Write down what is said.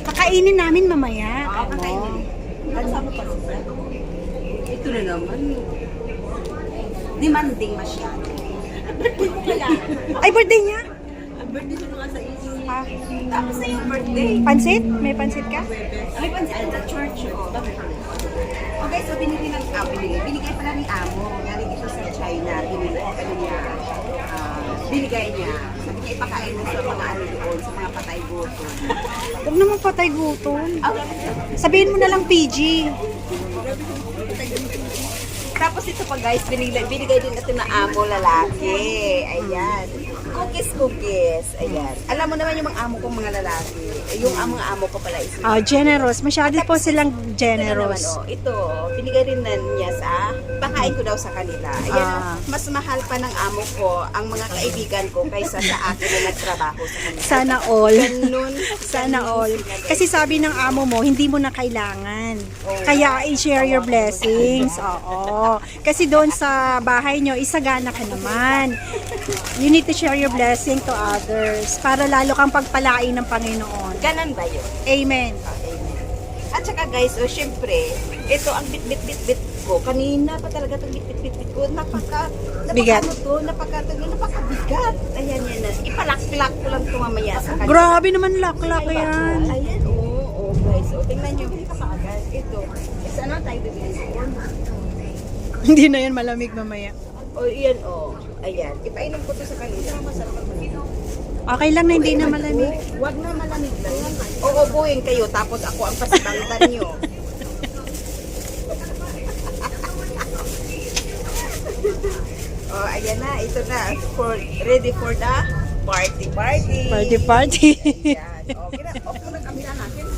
Kakainin namin mamaya. Oo, kakainin. Ito na naman. Demanding masyado. Ay, birthday niya? Birthday ko nga sa isip. Ah, Tapos na yung birthday. pansit? May pansit ka? May pansin sa church. Oh. Okay, so binili ng, ah, binili. Binigay pala ni Amo. Galing ito sa China. Binili, ano niya, ah, binigay niya. Sabi niya, ipakain mo sa mga ano doon, sa mga patay gusto. Huwag naman patay gutom. Ah, Sabihin mo na lang PG. Tapos ito pa guys, binigay, binigay din ito na amo lalaki. Ayan. Cookies, cookies. Ayan. Alam mo naman yung mga amo kong mga lalaki. Yung amo mga amo ko pala is Ah, generous. Masyado po silang Ito na naman, generous. oh, ito, binigay rin na niya sa, pakain ko daw sa kanila. Ayan, Ah. oh, mas mahal pa ng amo ko ang mga kaibigan ko kaysa sa akin na nagtrabaho sa kanila. Sana all. Ganun. Sana ganun all. Kasi sabi ng amo mo, hindi mo na kailangan. Oo. Kaya i-share your blessings. Oo. Kasi doon sa bahay nyo, isagana ka naman. You need to share your blessing to others para lalo kang pagpalain ng Panginoon. Ganun ba yun? Amen. At saka guys, oh, syempre, ito ang bit-bit-bit-bit ko. Kanina pa talaga itong bit-bit-bit ko. Napaka, napaka Bigat. ano to, napaka, napakabigat. Ayan yan. na. Ipalak-lak ko lang ito mamaya sa kanila. Grabe naman laklak yan. Ayan, oo, oh, guys. O, tingnan nyo. Kapagad. Ito. Is ano tayo bibili doon? Hindi na yan malamig mamaya. O, iyan, o. Ayan. Ipainom ko to sa kanila. Masarap ang malamig. Okay lang na hindi na malamig. Huwag na malamig lang. Oo, buhin kayo. Tapos ako ang pasibantan nyo. oh, ayan na. Ito na. For, ready for the party party. Party party. Yan. Okay na. Mo na kamera natin.